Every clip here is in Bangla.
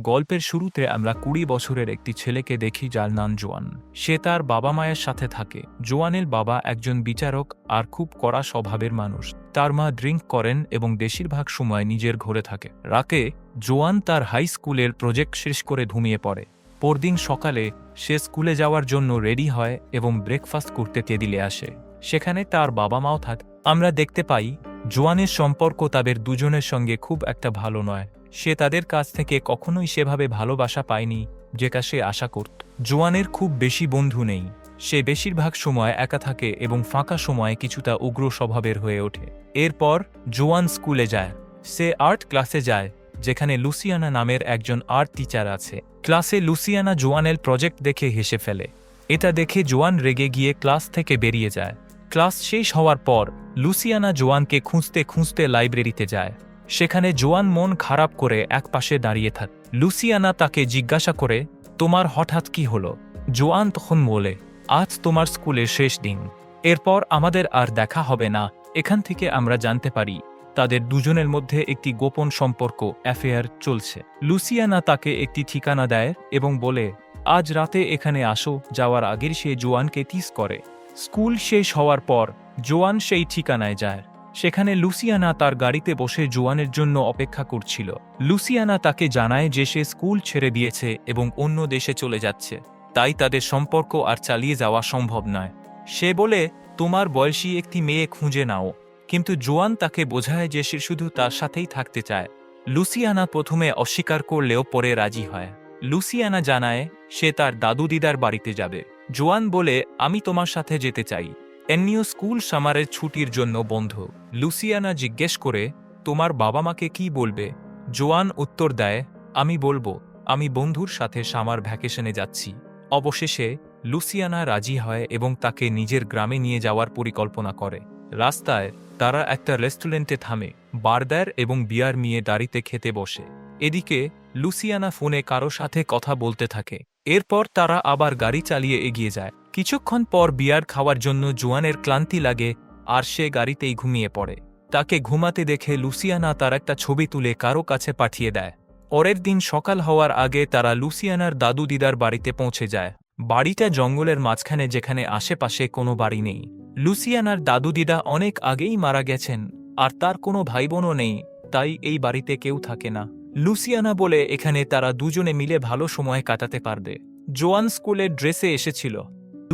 গল্পের শুরুতে আমরা কুড়ি বছরের একটি ছেলেকে দেখি যার নাম জোয়ান। সে তার বাবা মায়ের সাথে থাকে। জোয়ানের বাবা একজন বিচারক আর খুব কড়া স্বভাবের মানুষ। তার মা ড্রিঙ্ক করেন এবং বেশিরভাগ সময় নিজের ঘরে থাকে। রাকে জোয়ান তার হাই স্কুলের প্রজেক্ট শেষ করে ঘুমিয়ে পড়ে। পরদিন সকালে সে স্কুলে যাওয়ার জন্য রেডি হয় এবং ব্রেকফাস্ট করতে তেদিলে আসে। সেখানে তার বাবা মাও থাক। আমরা দেখতে পাই জোয়ানের সম্পর্ক তাদের দুজনের সঙ্গে খুব একটা ভালো নয়। সে তাদের কাছ থেকে কখনোই সেভাবে ভালোবাসা পায়নি, যেটা সে আশা করত। জোয়ানের খুব বেশি বন্ধু নেই। সে বেশিরভাগ সময় একা থাকে এবং ফাঁকা সময়ে কিছুটা উগ্র স্বভাবের হয়ে ওঠে। এরপর জোয়ান স্কুলে যায়। সে আর্ট ক্লাসে যায়, যেখানে লুসিয়ানা নামের একজন আর্ট টিচার আছে। ক্লাসে লুসিয়ানা জোয়ানের প্রজেক্ট দেখে হেসে ফেলে। এটা দেখে জোয়ান রেগে গিয়ে ক্লাস থেকে বেরিয়ে যায়। ক্লাস শেষ হওয়ার পর লুসিয়ানা জোয়ানকে খুঁজতে খুঁজতে লাইব্রেরিতে যায়। সেখানে জোয়ান মন খারাপ করে একপাশে দাঁড়িয়ে থাক। লুসিয়ানা তাকে জিজ্ঞাসা করে, তোমার হঠাৎ কি হলো? জোয়ান তখন বলে, আজ তোমার স্কুলের শেষ দিন। এরপর আমাদের আর দেখা হবে না। এখান থেকে আমরা জানতে পারি, তাদের দুজনের মধ্যে একটি গোপন সম্পর্ক, অ্যাফেয়ার চলছে। লুসিয়ানা তাকে একটি ঠিকানা দেয় এবং বলে, আজ রাতে এখানে আসো, যাওয়ার আগের সে জোয়ানকে তিস করে। স্কুল শেষ হওয়ার পর জোয়ান সেই ঠিকানায় যায়। সেখানে লুসিয়ানা তার গাড়িতে বসে জোয়ানের জন্য অপেক্ষা করছিল। লুসিয়ানা তাকে জানায় যে সে স্কুল ছেড়ে দিয়েছে এবং অন্য দেশে চলে যাচ্ছে। তাই তাদের সম্পর্ক আর চালিয়ে যাওয়া সম্ভব নয়। সে বলে, তোমার বয়সী একটি মেয়ে খুঁজে নাও। কিন্তু জোয়ান তাকে বোঝায় যে সে শুধু তার সাথেই থাকতে চায়। লুসিয়ানা প্রথমে অস্বীকার করলেও পরে রাজি হয়। লুসিয়ানা জানায়, সে তার দাদু দিদার বাড়িতে যাবে। জোয়ান বলে, আমি তোমার সাথে যেতে চাই। এমনিও স্কুল সামারের ছুটির জন্য বন্ধ। লুসিয়ানা জিজ্ঞেস করে, তোমার বাবা মাকে কি বলবে? জোয়ান উত্তর দেয়, আমি বলব, আমি বন্ধুর সাথে সামার ভ্যাকেশনে যাচ্ছি। অবশেষে লুসিয়ানা রাজি হয় এবং তাকে নিজের গ্রামে নিয়ে যাওয়ার পরিকল্পনা করে। রাস্তায় তারা একটা রেস্টুরেন্টে থামে বারদার এবং বিয়ার নিয়ে দাড়িতে খেতে বসে। এদিকে লুসিয়ানা ফোনে কারও সাথে কথা বলতে থাকে। এরপর তারা আবার গাড়ি চালিয়ে এগিয়ে যায়। কিছুক্ষণ পর বিয়ার খাওয়ার জন্য জোয়ানের ক্লান্তি লাগে, আর সে গাড়িতেই ঘুমিয়ে পড়ে। তাকে ঘুমাতে দেখে লুসিয়ানা তার একটা ছবি তুলে কারও কাছে পাঠিয়ে দেয়। পরের দিন সকাল হওয়ার আগে তারা লুসিয়ানার দাদু দিদার বাড়িতে পৌঁছে যায়। বাড়িটা জঙ্গলের মাঝখানে যেখানে আশেপাশে কোনো বাড়ি নেই। লুসিয়ানার দাদু দিদা অনেক আগেই মারা গেছেন, আর তার কোনো ভাই বোনও নেই, তাই এই বাড়িতে কেউ থাকে না। লুসিয়ানা বলে এখানে তারা দুজনে মিলে ভালো সময় কাটাতে পারবে। জোয়ান স্কুলের ড্রেসে এসেছিল।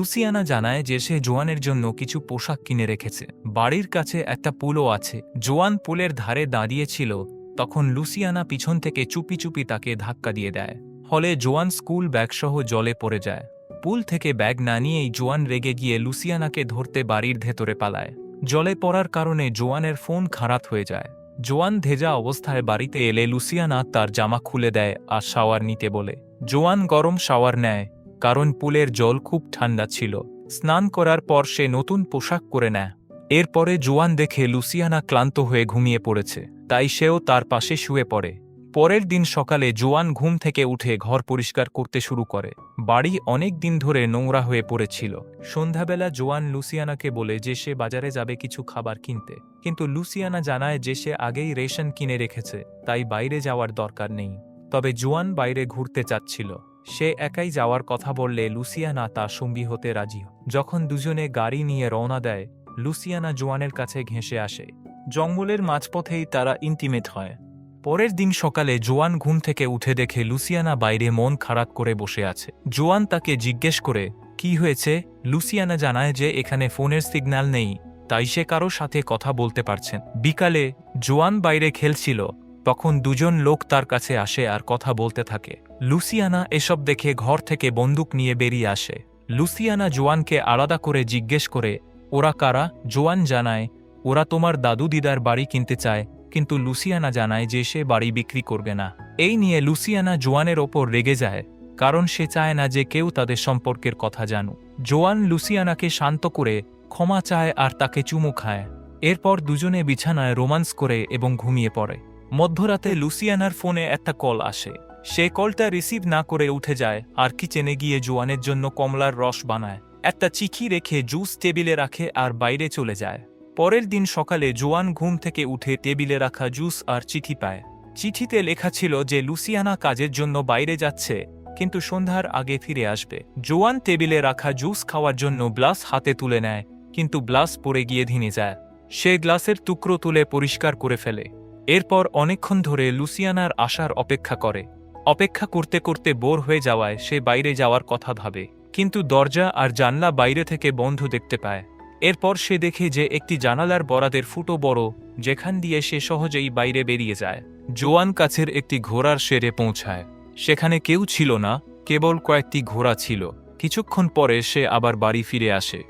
লুসিয়ানা জানায় যে সে জোয়ানের জন্য কিছু পোশাক কিনে রেখেছে। বাড়ির কাছে একটা পুলও আছে। জোয়ান পুলের ধারে দাঁড়িয়েছিল তখন লুসিয়ানা পিছন থেকে চুপি চুপি তাকে ধাক্কা দিয়ে দেয়। ফলে জোয়ান স্কুল ব্যাগসহ জলে পড়ে যায়। পুল থেকে ব্যাগ না নিয়েই জোয়ান রেগে গিয়ে লুসিয়ানাকে ধরতে বাড়ির ভেতরে পালায়। জলে পড়ার কারণে জোয়ানের ফোন খারাপ হয়ে যায়। জোয়ান ধেজা অবস্থায় বাড়িতে এলে লুসিয়ানা তার জামা খুলে দেয় আর শাওয়ার নিতে বলে। জোয়ান গরম শাওয়ার নেয়। কারণ পুলের জল খুব ঠান্ডা ছিল। স্নান করার পর সে নতুন পোশাক করে নেয়। এরপরে জোয়ান দেখে লুসিয়ানা ক্লান্ত হয়ে ঘুমিয়ে পড়েছে, তাই সেও তার পাশে শুয়ে পড়ে। পরের দিন সকালে জোয়ান ঘুম থেকে উঠে ঘর পরিষ্কার করতে শুরু করে। বাড়ি অনেক দিন ধরে নোংরা হয়ে পড়েছিল। সন্ধ্যাবেলা জোয়ান লুসিয়ানাকে বলে যে সে বাজারে যাবে কিছু খাবার কিনতে। কিন্তু লুসিয়ানা জানায় যে সে আগেই রেশন কিনে রেখেছে, তাই বাইরে যাওয়ার দরকার নেই। তবে জোয়ান বাইরে ঘুরতে চাচ্ছিল। সে একাই যাওয়ার কথা বললে লুসিয়ানা তা সঙ্গী হতে রাজি। যখন দুজনে গাড়ি নিয়ে রওনা দেয়, লুসিয়ানা জোয়ানের কাছে ঘেঁষে আসে। জঙ্গলের মাঝপথেই তারা ইন্টিমেট হয়। পরের দিন সকালে জোয়ান ঘুম থেকে উঠে দেখে লুসিয়ানা বাইরে মন খারাপ করে বসে আছে। জোয়ান তাকে জিজ্ঞেস করে, কি হয়েছে? লুসিয়ানা জানায় যে এখানে ফোনের সিগন্যাল নেই, তাই সে কারও সাথে কথা বলতে পারছেন। বিকালে জোয়ান বাইরে খেলছিল। তখন দুজন লোক তার কাছে আসে আর কথা বলতে থাকে। লুসিয়ানা এসব দেখে ঘর থেকে বন্দুক নিয়ে বেরিয়ে আসে। লুসিয়ানা জোয়ানকে আলাদা করে জিজ্ঞেস করে, ওরা কারা? জোয়ান জানায়, ওরা তোমার দাদু দিদার বাড়ি কিনতে চায়, কিন্তু লুসিয়ানা জানায় যে সে বাড়ি বিক্রি করবে না। এই নিয়ে লুসিয়ানা জোয়ানের ওপর রেগে যায়, কারণ সে চায় না যে কেউ তাদের সম্পর্কের কথা জানু জোয়ান লুসিয়ানাকে শান্ত করে ক্ষমা চায় আর তাকে চুমু খায়। এরপর দুজনে বিছানায় রোমান্স করে এবং ঘুমিয়ে পড়ে। মধ্যরাতে লুসিয়ানার ফোনে একটা কল আসে। সে কলটা রিসিভ না করে উঠে যায় আর কিচেনে গিয়ে জোয়ানের জন্য কমলার রস বানায়। একটা চিঠি রেখে জুস টেবিলে রাখে আর বাইরে চলে যায়। পরের দিন সকালে জোয়ান ঘুম থেকে উঠে টেবিলে রাখা জুস আর চিঠি পায়। চিঠিতে লেখা ছিল যে লুসিয়ানা কাজের জন্য বাইরে যাচ্ছে, কিন্তু সন্ধ্যার আগে ফিরে আসবে। জোয়ান টেবিলে রাখা জুস খাওয়ার জন্য গ্লাস হাতে তুলে নেয়, কিন্তু গ্লাস পড়ে গিয়ে ধিনে যায়। সে গ্লাসের টুকরো তুলে পরিষ্কার করে ফেলে। এরপর অনেকক্ষণ ধরে লুসিয়ানার আসার অপেক্ষা করে। অপেক্ষা করতে করতে বোর হয়ে যাওয়ায় সে বাইরে যাওয়ার কথা ভাবে, কিন্তু দরজা আর জানলা বাইরে থেকে বন্ধ দেখতে পায়। এরপর সে দেখে যে একটি জানালার বরাদের ফুটো বড়, যেখান দিয়ে সে সহজেই বাইরে বেরিয়ে যায়। জোয়ান কাছের একটি ঘোড়ার সেরে পৌঁছায়। সেখানে কেউ ছিল না, কেবল কয়েকটি ঘোড়া ছিল। কিছুক্ষণ পরে সে আবার বাড়ি ফিরে আসে।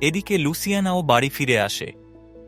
এদিকে লুসিয়ানাও বাড়ি ফিরে আসে।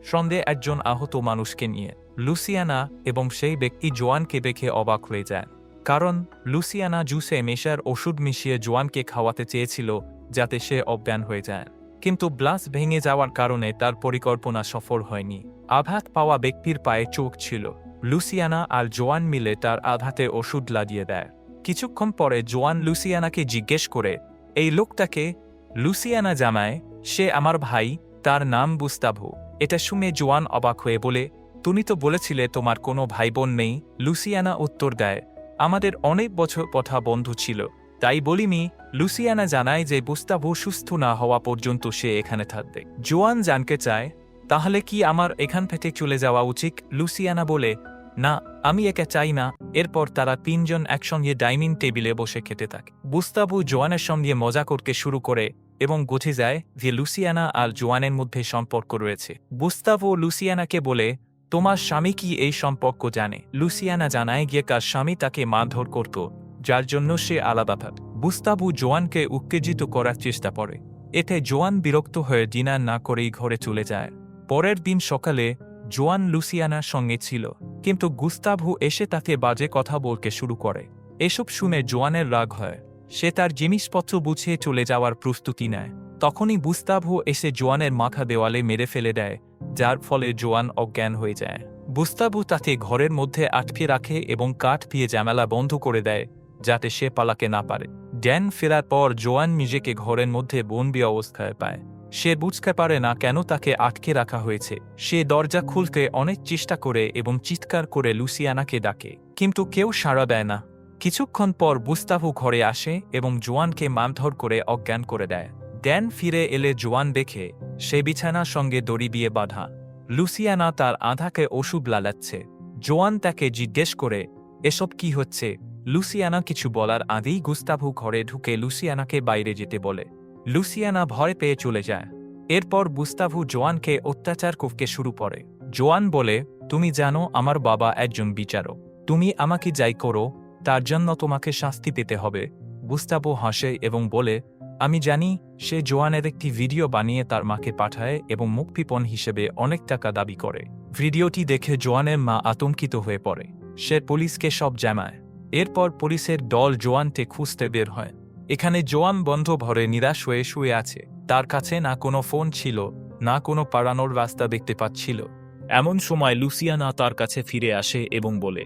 সন্ধে একজন আহত মানুষকে নিয়ে লুসিয়ানা এবং সেই ব্যক্তি জোয়ানকে দেখে অবাক হয়ে যায়। কারণ লুসিয়ানা জুসে মেশার ওষুধ মিশিয়ে জোয়ানকে খাওয়াতে চেয়েছিল যাতে সে অজ্ঞান হয়ে যায়। কিন্তু ব্লাস ভেঙে যাওয়ার কারণে তার পরিকল্পনা সফল হয়নি। আঘাত পাওয়া ব্যক্তির পায়ে চোখ ছিল। লুসিয়ানা আর জোয়ান মিলে তার আঘাতে ওষুধ লাগিয়ে দেয়। কিছুক্ষণ পরে জোয়ান লুসিয়ানাকে জিজ্ঞেস করে, এই লোকটাকে? লুসিয়ানা জামায় সে আমার ভাই, তার নাম বুস্তাভু এটা শুনে জোয়ান অবাক হয়ে বলে, তুমি তো বলেছিলে তোমার কোনো ভাই বোন নেই, লুসিয়ানা উত্তর দেয়। আমাদের অনেক বছর কথা বন্ধু ছিল। তাই বলিনি, লুসিয়ানা জানায় যে বুস্তাভু সুস্থ না হওয়া পর্যন্ত সে এখানে থাকবে। জোয়ান জানতে চায়, তাহলে কি আমার এখান থেকে চলে যাওয়া উচিত? লুসিয়ানা বলে, না, আমি একে চাই না। এরপর তারা তিনজন একসঙ্গে ডাইনিং টেবিলে বসে খেতে থাকে। বুস্তাবু জোয়ানের সঙ্গে মজা করতে শুরু করে এবং বুঝে যায় যে লুসিয়ানা আর জোয়ানের মধ্যে সম্পর্ক রয়েছে। বুস্তাবু লুসিয়ানাকে বলে, তোমার স্বামী কি এই সম্পর্ক জানে? লুসিয়ানা জানায় গিয়ে কার স্বামী তাকে মারধর করত, যার জন্য সে আলাদা থাক। বুস্তাবু জোয়ানকে উত্তেজিত করার চেষ্টা করে। এতে জোয়ান বিরক্ত হয়ে ডিনার না করেই ঘরে চলে যায়। পরের দিন সকালে জোয়ান লুসিয়ানার সঙ্গে ছিল, কিন্তু গুস্তাভু এসে তাকে বাজে কথা বলতে শুরু করে। এসব শুনে জোয়ানের রাগ হয়। সে তার জিনিসপত্র বুঝিয়ে চলে যাওয়ার প্রস্তুতি নেয়। তখনই বুস্তাভু এসে জোয়ানের মাথা দেওয়ালে মেরে ফেলে দেয়, যার ফলে জোয়ান অজ্ঞান হয়ে যায়। বুস্তাবু তাকে ঘরের মধ্যে আটকে রাখে এবং কাঠ দিয়ে জামেলা বন্ধ করে দেয়, যাতে সে পালাকে না পারে। ড্যান ফেরার পর জোয়ান নিজেকে ঘরের মধ্যে বন্দি অবস্থায় পায়। সে বুঝতে পারে না কেন তাকে আটকে রাখা হয়েছে। সে দরজা খুলতে অনেক চেষ্টা করে এবং চিৎকার করে লুসিয়ানাকে ডাকে, কিন্তু কেউ সাড়া দেয় না। কিছুক্ষণ পর বুস্তাভু ঘরে আসে এবং জোয়ানকে মারধর করে অজ্ঞান করে দেয়। ড্যান ফিরে এলে জোয়ান দেখে, সে বিছানার সঙ্গে দড়ি দিয়ে বাঁধা। লুসিয়ানা তার আধাকে ওষুধ লালাচ্ছে। জোয়ান তাকে জিজ্ঞেস করে, এসব কি হচ্ছে? লুসিয়ানা কিছু বলার আগেই গুস্তাভু ঘরে ঢুকে লুসিয়ানাকে বাইরে যেতে বলে। লুসিয়ানা ভয় পেয়ে চলে যায়। এরপর বুস্তাভু জোয়ানকে অত্যাচার করতে শুরু করে। জোয়ান বলে, তুমি জানো, আমার বাবা একজন বিচারক। তুমি আমাকে যাই করো তার জন্য তোমাকে শাস্তি পেতে হবে। বুস্তাভু হাসে এবং বলে, আমি জানি, সে জোয়ানের একটি ভিডিও বানিয়ে তার মাকে পাঠায় এবং মুক্তিপণ হিসেবে অনেক টাকা দাবি করে। ভিডিওটি দেখে জোয়ানের মা আতঙ্কিত হয়ে পড়ে। সে পুলিশকে সব জানায়। এরপর পুলিশের দল জোয়ানকে খুঁজতে বের হয়। এখানে জোয়ান বন্ধ ভরে নিরাশ হয়ে শুয়ে আছে। তার কাছে না কোনো ফোন ছিল, না কোনো পাড়ানোর রাস্তা দেখতে পাচ্ছিল। এমন সময় লুসিয়ানা তার কাছে ফিরে আসে এবং বলে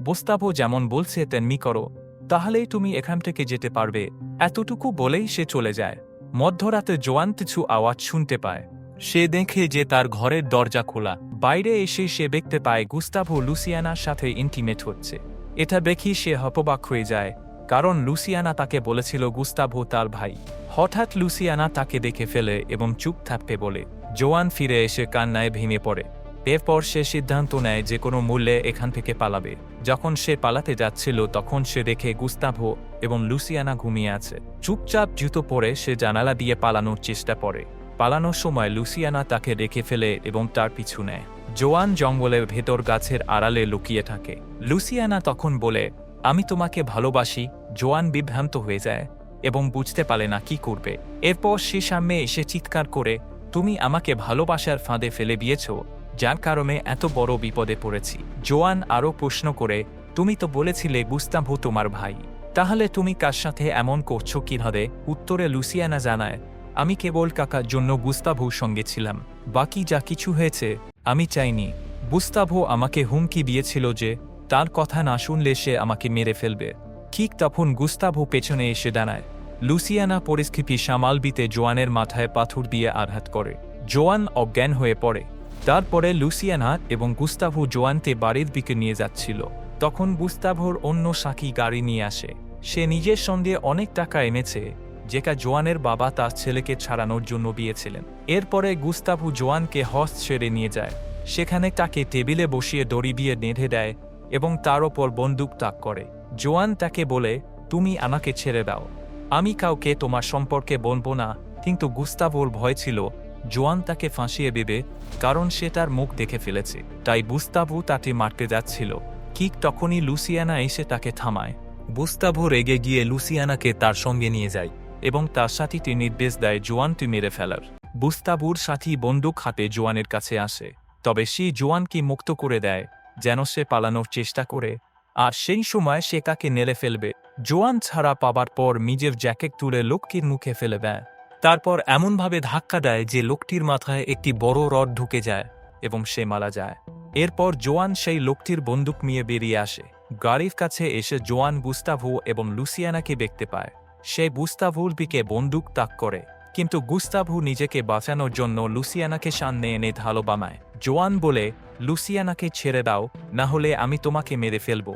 বোস্তাবো যেমন বলছে তেমনি করো, তাহলেই তুমি এখান থেকে যেতে পারবে। এতটুকু বলেই সে চলে যায়। মধ্যরাতে জোয়ান কিছু আওয়াজ শুনতে পায়। সে দেখে যে তার ঘরের দরজা খোলা। বাইরে এসে সে দেখতে পায় গুস্তাভো লুসিয়ানার সাথে ইন্টিমেট হচ্ছে। এটা দেখি সে হপবাক হয়ে যায়, কারণ লুসিয়ানা তাকে বলেছিল, গুস্তাভো তার ভাই। হঠাৎ লুসিয়ানা তাকে দেখে ফেলে এবং চুপ থাকতে বলে, জোয়ান ফিরে এসে কান্নায় ভেঙে পড়ে। এরপর সে সিদ্ধান্ত নেয় যে কোনো মূল্যে এখান থেকে পালাবে। যখন সে পালাতে যাচ্ছিল, তখন সে দেখে গুস্তাভো এবং লুসিয়ানা ঘুমিয়ে আছে। চুপচাপ জুতো পরে সে জানালা দিয়ে পালানোর চেষ্টা করে। পালানোর সময় লুসিয়ানা তাকে রেখে ফেলে এবং তার পিছু নেয়। জোয়ান জঙ্গলের ভেতর গাছের আড়ালে লুকিয়ে থাকে। লুসিয়ানা তখন বলে, আমি তোমাকে ভালোবাসি। জোয়ান বিভ্রান্ত হয়ে যায় এবং বুঝতে পারে না কি করবে। এরপর সে সামনে এসে চিৎকার করে, তুমি আমাকে ভালোবাসার ফাঁদে ফেলে দিয়েছ। যার কারণে এত বড় বিপদে পড়েছি। জোয়ান আরও প্রশ্ন করে, তুমি তো বলেছিলে গুস্তাভু তোমার ভাই। তাহলে তুমি কার সাথে এমন করছ কীভাবে? উত্তরে লুসিয়ানা জানায়, আমি কেবল কাকার জন্য গুস্তাভুর সঙ্গে ছিলাম। বাকি যা কিছু হয়েছে, আমি চাইনি। গুস্তাভো আমাকে হুমকি দিয়েছিল যে, তার কথা না শুনলে সে আমাকে মেরে ফেলবে। ঠিক তখন গুস্তাভু পেছনে এসে দাঁড়ায়। লুসিয়ানা পরিস্থিতি সামাল দিতে জোয়ানের মাথায় পাথর দিয়ে আঘাত করে। জোয়ান অজ্ঞান হয়ে পড়ে। তারপরে লুসিয়ানা এবং গুস্তাভো জোয়ানকে বাড়ির দিকে নিয়ে যাচ্ছিল। তখন গুস্তাভোর অন্য সাকি গাড়ি নিয়ে আসে। সে নিজের সঙ্গে অনেক টাকা এনেছে, যেটা জোয়ানের বাবা তার ছেলেকে ছাড়ানোর জন্য বিয়েছিলেন এরপরে গুস্তাভু জোয়ানকে হস ছেড়ে নিয়ে যায়। সেখানে তাকে টেবিলে বসিয়ে দড়ি দিয়ে বেঁধে দেয় এবং তার ওপর বন্দুক তাক করে। জোয়ান তাকে বলে, তুমি আমাকে ছেড়ে দাও। আমি কাউকে তোমার সম্পর্কে বলব না, কিন্তু গুস্তাভোর ভয় ছিল জোয়ান তাকে ফাঁসিয়ে দেবে, কারণ সে তার মুখ দেখে ফেলেছে। তাই বুস্তাভু তাকে মারতে যাচ্ছিল। কিক তখনই লুসিয়ানা এসে তাকে থামায়। বুস্তাভু রেগে গিয়ে লুসিয়ানাকে তার সঙ্গে নিয়ে যায় এবং তার সাথীটি নির্দেশ দেয় জোয়ানটি মেরে ফেলার। বুস্তাবুর সাথী বন্দুক হাতে জোয়ানের কাছে আসে। তবে সে জোয়ানকে মুক্ত করে দেয়, যেন সে পালানোর চেষ্টা করে। আর সেই সময় সে কাকে নেড়ে ফেলবে। জোয়ান ছাড়া পাবার পর নিজের জ্যাকেট তুলে লোকটির মুখে ফেলে দেয়। তারপর এমনভাবে ধাক্কা দেয় যে লোকটির মাথায় একটি বড় রড ঢুকে যায় এবং সে মারা যায়। এরপর জোয়ান সেই লোকটির বন্দুক নিয়ে বেরিয়ে আসে। গাড়ির কাছে এসে জোয়ান বুস্তাভু এবং লুসিয়ানাকে দেখতে পায়। সে বুস্তাভুর দিকে বন্দুক তাক করে, কিন্তু গুস্তাভু নিজেকে বাঁচানোর জন্য লুসিয়ানাকে সামনে এনে ঢালো বামায়। জোয়ান বলে, লুসিয়ানাকে ছেড়ে দাও, না হলে আমি তোমাকে মেরে ফেলব।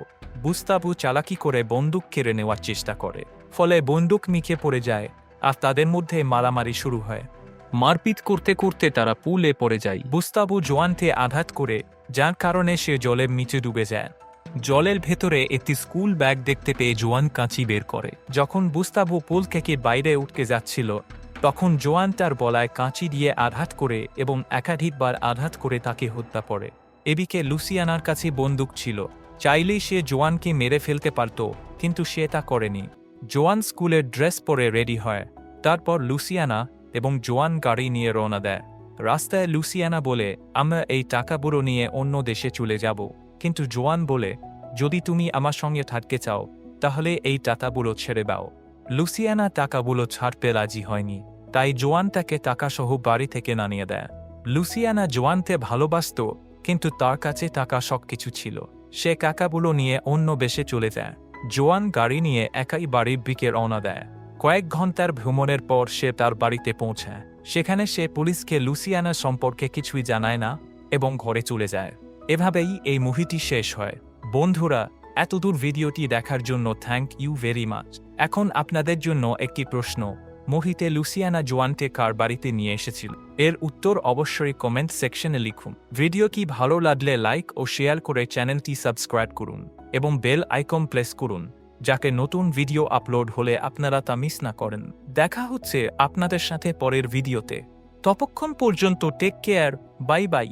বুস্তাভু চালাকি করে বন্দুক কেড়ে নেওয়ার চেষ্টা করে, ফলে বন্দুক নিচে পড়ে যায় আর তাদের মধ্যে মারামারি শুরু হয়। মারপিট করতে করতে তারা পুলে পড়ে যায়। বুস্তাবু জোয়ানকে আঘাত করে, যার কারণে সে জলের নিচে ডুবে যায়। জলের ভেতরে একটি স্কুল ব্যাগ দেখতে পেয়ে জোয়ান কাঁচি বের করে। যখন বুস্তাবু পুল থেকে বাইরে উঠতে যাচ্ছিল, তখন জোয়ান তার বলায় কাঁচি দিয়ে আঘাত করে এবং একাধিকবার আঘাত করে তাকে হত্যা করে। এদিকে লুসিয়ানার কাছে বন্দুক ছিল। চাইলেই সে জোয়ানকে মেরে ফেলতে পারত, কিন্তু সে তা করেনি। জোয়ান স্কুলের ড্রেস পরে রেডি হয়। তারপর লুসিয়ানা এবং জোয়ান গাড়ি নিয়ে রওনা দেয়। রাস্তায় লুসিয়ানা বলে, আমরা এই টাকাগুলো নিয়ে অন্য দেশে চলে যাব। কিন্তু জোয়ান বলে, যদি তুমি আমার সঙ্গে থাকতে চাও, তাহলে এই টাকাগুলো ছেড়ে দাও। লুসিয়ানা টাকাগুলো ছাড়তে রাজি হয়নি। তাই জোয়ান তাকে টাকাসহ বাড়ি থেকে নামিয়ে দেয়। লুসিয়ানা জোয়ানকে ভালোবাসত, কিন্তু তার কাছে টাকা সবকিছু ছিল। সে কাকাগুলো নিয়ে অন্য বেশে চলে যায়। জোয়ান গাড়ি নিয়ে একাই বাড়ির বিকে রওনা দেয়। কয়েক ঘণ্টার ভ্রমণের পর সে তার বাড়িতে পৌঁছায়। সেখানে সে পুলিশকে লুসিয়ানা সম্পর্কে কিছুই জানায় না এবং ঘরে চলে যায়। এভাবেই এই মুভিটি শেষ হয়। বন্ধুরা, এতদূর ভিডিওটি দেখার জন্য থ্যাংক ইউ ভেরি মাচ এখন আপনাদের জন্য একটি প্রশ্ন। মোহিতে লুসিয়ানা জোয়ানকে কার বাড়িতে নিয়ে এসেছিল। এর উত্তর অবশ্যই কমেন্ট সেকশনে লিখুন। ভিডিও কি ভালো লাগলে লাইক ও শেয়ার করে চ্যানেলটি সাবস্ক্রাইব করুন এবং বেল আইকন প্রেস করুন যাকে নতুন ভিডিও আপলোড হলে আপনারা তা মিস না করেন। দেখা হচ্ছে আপনাদের সাথে পরের ভিডিওতে ততক্ষণ পর্যন্ত টেক কেয়ার বাই বাই